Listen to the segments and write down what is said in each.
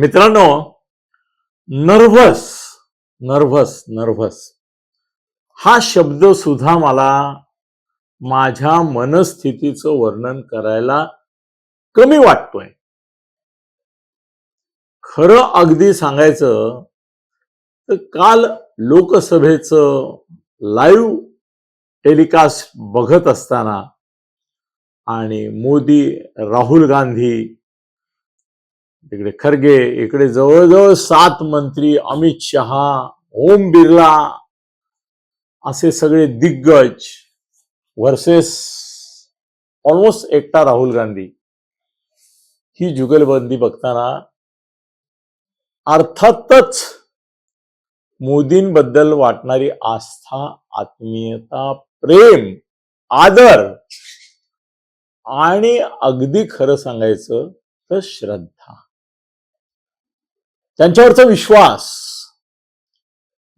मित्रांनो nervous nervous nervous हा शब्द सुद्धा मला माझ्या मनस्थितीचं वर्णन करायला कमी वाटतोय. खरं अगदी सांगायचं तर काल लोकसभेचं लाईव्ह टेलिकास्ट बघत असताना आणि मोदी राहुल गांधी तिकडे खरगे इकडे जवळजवळ सात मंत्री अमित शहा ओम बिर्ला असे सगळे दिग्गज वर्सेस ऑलमोस्ट एकटा राहुल गांधी. ही जुगलबंदी बघताना अर्थातच मोदींबद्दल वाटणारी आस्था आत्मीयता प्रेम आदर आणि अगदी खरं सांगायचं तर श्रद्धा. त्यांच्यावरचा विश्वास.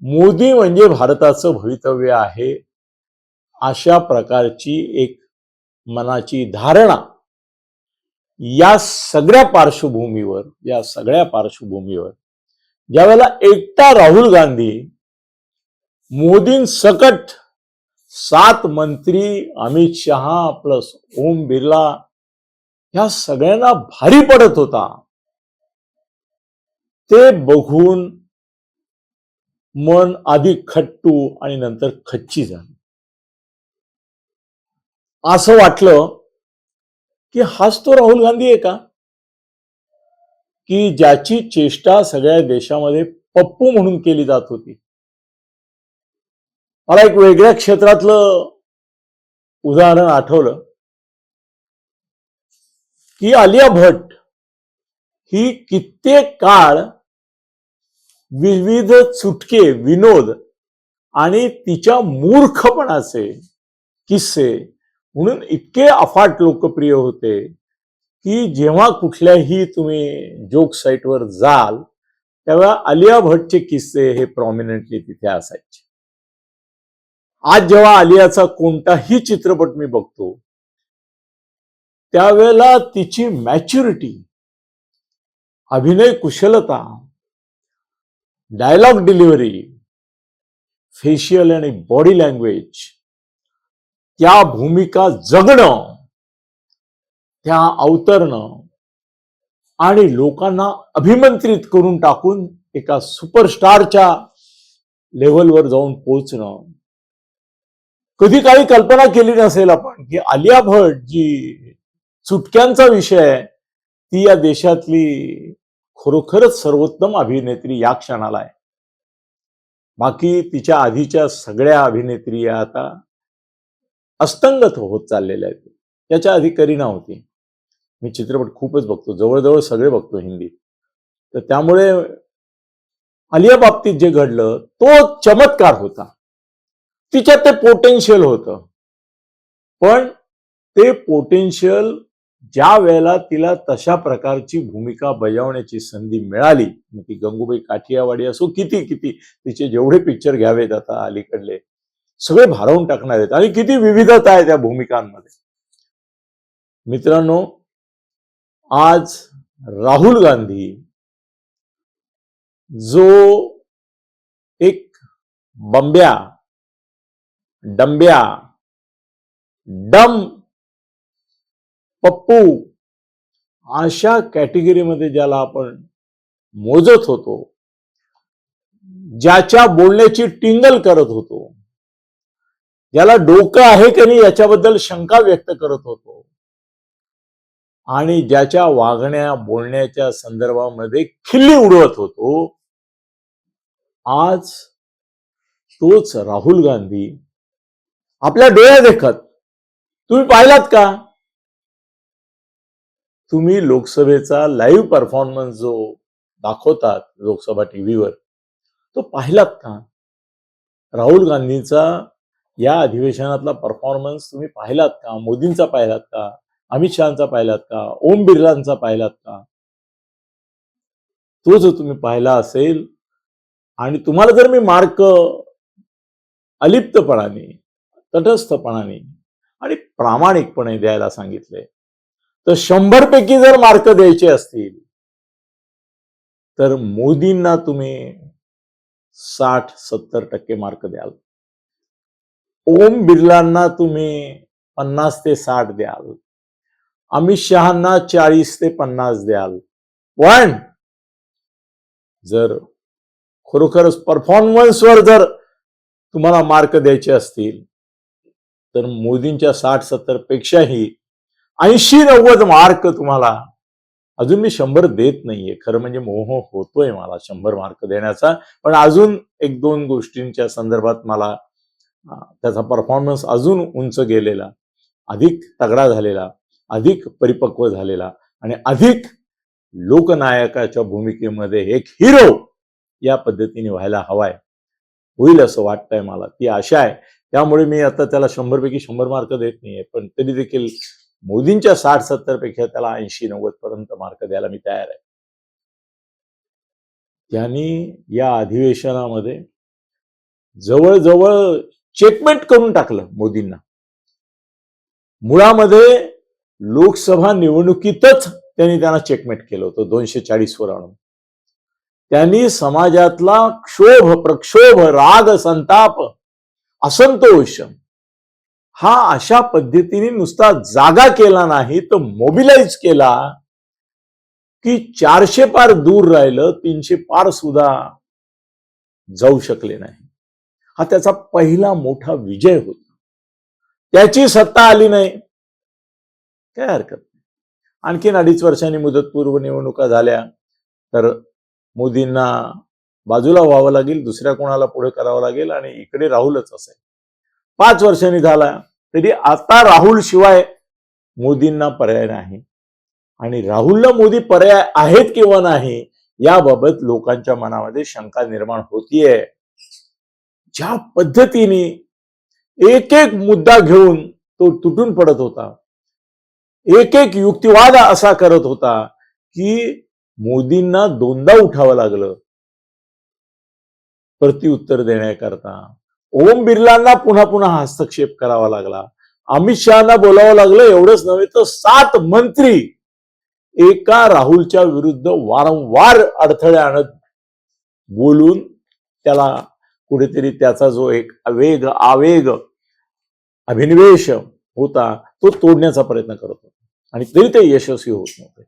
मोदी म्हणजे भारताचं भवितव्य आहे. अशा प्रकारची एक मनाची धारणा या सगळ्या पार्श्वभूमीवर या सगळ्या पार्श्वभूमीवर ज्यावेळेला एकटा राहुल गांधी मोदींसकट सात मंत्री अमित शहा प्लस ओम बिर्ला ह्या सगळ्यांना भारी पडत होता. ते बघून मन आधी खट्टू आणि नंतर खच्ची झाली. असं वाटलं की हाच तो राहुल गांधी आहे का? की ज्याची चेष्टा सगळ्या देशामध्ये पप्पू म्हणून केली जात होती. मला एक वेगळ्या क्षेत्रातलं उदाहरण आठवलं. की आलिया भट्ट ही कित्येक काळ विविध चुटके विनोद आणि तिच्या मूर्खपणाचे किस्से म्हणून इतके अफाट लोकप्रिय होते की जेव्हा कुठल्याही तुम्ही जोक साईटवर जाल तेव्हा आलिया भट्टचे किस्से हे प्रॉमिनंटली तिथे असायचे. आज जेव्हा आलियाचा कोणताही चित्रपट मी बघतो त्यावेळेला तिची मॅच्युरिटी अभिनय कुशलता डायलॉग डिलिव्हरी फेशियल आणि बॉडी लँग्वेज त्या भूमिका जगणं त्या अवतरणं आणि लोकांना अभिमंत्रित करून टाकून एका सुपरस्टारच्या लेवलवर जाऊन पोहोचणं. कधी काही कल्पना केली नसेल आपण की आलिया भट जी चुटक्यांचा विषय आहे ती या देशातली खरोखरच सर्वोत्तम अभिनेत्री या क्षणाला आहे. बाकी तिच्या आधीच्या सगळ्या अभिनेत्री आता अस्तंगत होत चाललेल्या आहेत. त्याच्या आधी करीना होती. मी चित्रपट खूपच बघतो. जवळजवळ सगळे बघतो हिंदी. तर त्यामुळे आलिया बाबतीत जे घडलं तो चमत्कार होता. तिच्यात ते पोटेन्शियल होतं. पण ते पोटेन्शियल ज्या वेळेला तिला तशा प्रकारची भूमिका बजावण्याची संधी मिळाली मग ती गंगूबाई काठियावाडी असो किती किती तिचे जेवढे पिक्चर घ्यावेत आता अलीकडले सगळे भारावून टाकणार आहेत. आणि किती विविधता आहे त्या भूमिकांमध्ये. मित्रांनो आज राहुल गांधी जो एक बंब्या डंब्या डम पप्पू अशा कॅटेगरीमध्ये ज्याला आपण मोजत होतो ज्याच्या बोलण्याची टिंगल करत होतो ज्याला डोकं आहे की नाही याच्याबद्दल शंका व्यक्त करत होतो आणि ज्याच्या वागण्या बोलण्याच्या संदर्भामध्ये खिल्ली उडवत होतो आज तोच राहुल गांधी आपल्या डोळ्या देखत तुम्ही पाहिलात का? तुम्ही लोकसभेचा लाईव्ह परफॉर्मन्स जो दाखवतात लोकसभा टीव्हीवर तो पाहिलात का? राहुल गांधीचा या अधिवेशनातला परफॉर्मन्स तुम्ही पाहिलात का? मोदींचा पाहिलात का? अमित शहाचा पाहिलात का? ओम बिर्लांचा पाहिलात का? तो जो तुम्ही पाहिला असेल आणि तुम्हाला जर मी मार्क अलिप्तपणाने तटस्थपणाने आणि प्रामाणिकपणे द्यायला सांगितले तर शंभर पैकी जर मार्क द्यायचे असतील तर मोदींना तुम्ही साठ सत्तर टक्के मार्क द्याल. ओम बिर्लांना तुम्ही पन्नास ते साठ द्याल. अमित शहाना चाळीस ते पन्नास द्याल. पण जर खरोखरच परफॉर्मन्सवर जर तुम्हाला मार्क द्यायचे असतील तर मोदींच्या साठ सत्तर पेक्षाही ऐंशी नव्वद मार्क तुम्हाला. अजून मी शंभर देत नाहीये. खरं म्हणजे मोह होतोय मला शंभर मार्क देण्याचा. पण अजून एक दोन गोष्टींच्या संदर्भात मला त्याचा परफॉर्मन्स अजून उंच गेलेला. अधिक तगडा झालेला. अधिक परिपक्व झालेला. आणि अधिक लोकनायकाच्या भूमिकेमध्ये एक हिरो या पद्धतीने व्हायला हवाय. होईल असं वाटतंय मला. ती आशा आहे. त्यामुळे मी आता त्याला शंभर पैकी शंभर मार्क देत नाहीये. पण तरी देखील मोदींच्या साठ सत्तरपेक्षा त्याला ऐंशी नव्वद पर्यंत मार्क द्यायला मी तयार आहे. त्यांनी या अधिवेशनामध्ये जवळजवळ चेकमेंट करून टाकलं मोदींना. मुळामध्ये लोकसभा निवडणुकीतच त्यांनी त्यांना चेकमेट केलं होतं दोनशे चाळीस वर आणून. त्यांनी समाजातला क्षोभ प्रक्षोभ राग संताप असंतोष हा अशा पद्धतीने नुसता जागा केला नाही तर मोबिलाइज केला की चारशे पार दूर राहिलं तीनशे पार सुद्धा जाऊ शकले नाही. हा त्याचा पहिला मोठा विजय होता. त्याची सत्ता आली नाही. काय हरकत नाही. आणखीन अडीच वर्षांनी मुदतपूर्व निवडणुका झाल्या तर मोदींना बाजूला व्हावं लागेल दुसऱ्या कोणाला पुढे करावं लागेल आणि इकडे राहुलच असेल. पाच वर्षांनी झाला. तरी आता राहुल शिवाय मोदींना पर्याय नाही. आणि राहुलला मोदी पर्याय आहेत किंवा नाही याबाबत लोकांच्या मनामध्ये शंका निर्माण होतीये. ज्या पद्धतीने एक एक मुद्दा घेऊन तो तुटून पडत होता. एक एक युक्तिवाद असा करत होता की मोदींना दोनदा उठावं लागलं. प्रत्युत्तर देण्याकरता. ओम बिर्लांना पुन्हा पुन्हा हस्तक्षेप करावा लागला. अमित शहाना बोलावं लागलं एवढंच नव्हे तर सात मंत्री एका राहुलच्या विरुद्ध वारंवार अडथळे आणत बोलून त्याला कुठेतरी त्याचा जो एक वेग आवेग अभिनिवेश होता तो तोडण्याचा प्रयत्न करत होता. आणि तरी ते यशस्वी होत नव्हते.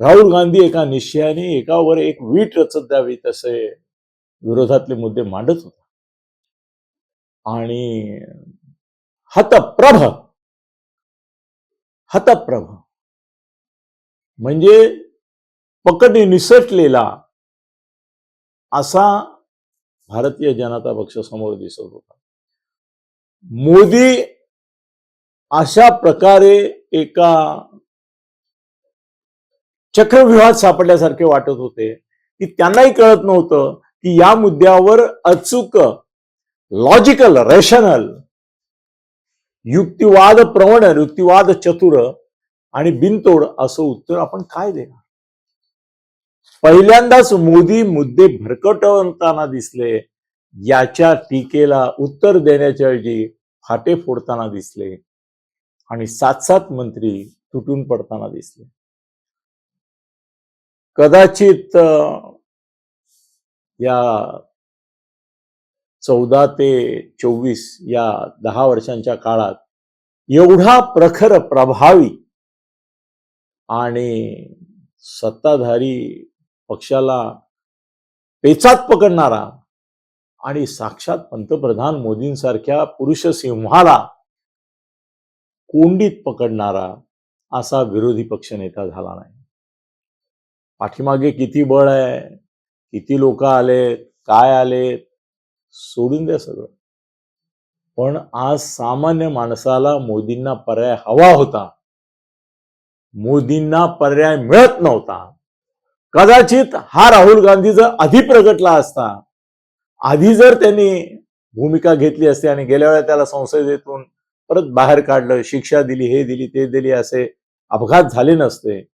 राहुल गांधी एका निश्चयाने एकावर एक वीट रचत द्यावी तसे विरोधातले मुद्दे मांडत होते. आणि हतप्रभ. हतप्रभ. म्हणजे पकड निसटलेला असा भारतीय जनता पक्ष समोर दिसत होता. मोदी अशा प्रकारे एका चक्रव्यूहात सापडल्यासारखे वाटत होते की त्यांनाही कळत नव्हतं की या मुद्द्यावर अचूक लॉजिकल रेशनल युक्तिवाद प्रवण युक्तिवाद चतुर आणि बिनतोड असं उत्तर आपण काय देणार? पहिल्यांदाच मोदी मुद्दे भरकटवताना दिसले याच्या टीकेला उत्तर देण्याच्या ऐवजी फाटे फोडताना दिसले आणि सात सात मंत्री तुटून पडताना दिसले. कदाचित या चौदा ते चोवीस या दहा वर्षांच्या काळात एवढा प्रखर प्रभावी आणि सत्ताधारी पक्षाला पेचात पकडणारा आणि साक्षात पंतप्रधान मोदींसारख्या पुरुष सिंहाला कोंडीत पकडणारा असा विरोधी पक्ष नेता झाला नाही. पाठीमागे किती बळ आहे किती लोक आलेत काय आलेत सोडून द्या सगळं. पण आज सामान्य माणसाला मोदींना पर्याय हवा होता. मोदींना पर्याय मिळत नव्हता. कदाचित हा राहुल गांधी जर आधी प्रगटला असता. आधी जर त्यांनी भूमिका घेतली असती आणि गेल्या वेळेला त्याला संसदेतून परत बाहेर काढलं शिक्षा दिली हे दिली ते दिली असे अपघात झाले नसते.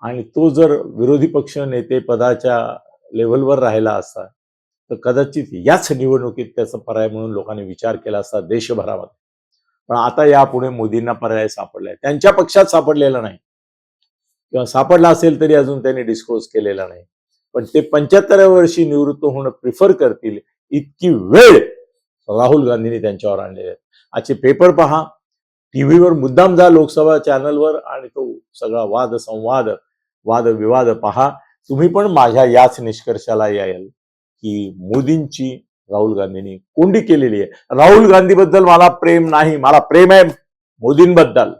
आणि तो जर विरोधी पक्ष नेते पदाच्या लेव्हलवर राहिला असता तर कदाचित याच निवडणुकीत त्याचा पर्याय म्हणून लोकांनी विचार केला असता देशभरामध्ये. पण आता यापुढे मोदींना पर्याय सापडलाय. त्यांच्या पक्षात सापडलेला नाही. किंवा सापडला असेल तरी अजून त्यांनी डिस्क्लोज केलेला नाही. पण ते पंच्याहत्तराव्या वर्षी निवृत्त होणं प्रिफर करतील इतकी वेळ राहुल गांधींनी त्यांच्यावर आणलेली आहे. आजचे पेपर पहा. टीव्हीवर मुद्दाम जा लोकसभा चॅनलवर आणि तो सगळा वाद संवाद वाद विवाद पहा. तुम्ही पण माझ्या याच निष्कर्षाला याल. की मोदींची राहुल गांधींनी कोंडी केलेली आहे. राहुल गांधीबद्दल मला प्रेम नाही मला प्रेम आहे मोदींबद्दल.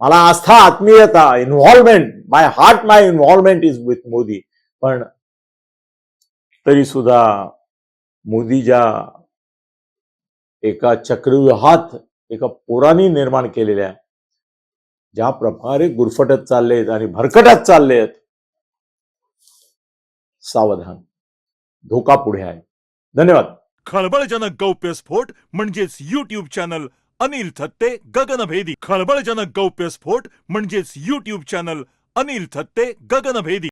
मला आस्था आत्मीयता involvement my heart my involvement is with Modi. पण तरी सुद्धा मोदी ज्या एका चक्रव्यूहात एका पोरानी निर्माण केलेल्या ज्या प्रकारे गुरफटत चाललेत आणि भरकटत चाललेत सावधान. धोका पुढे आहे. धन्यवाद. खळबळजनक गौप्यस्फोट म्हणजेच युट्यूब चॅनल अनिल थत्ते गगनभेदी. खळबळजनक गौप्यस्फोट म्हणजेच युट्यूब चॅनल अनिल थत्ते गगनभेदी.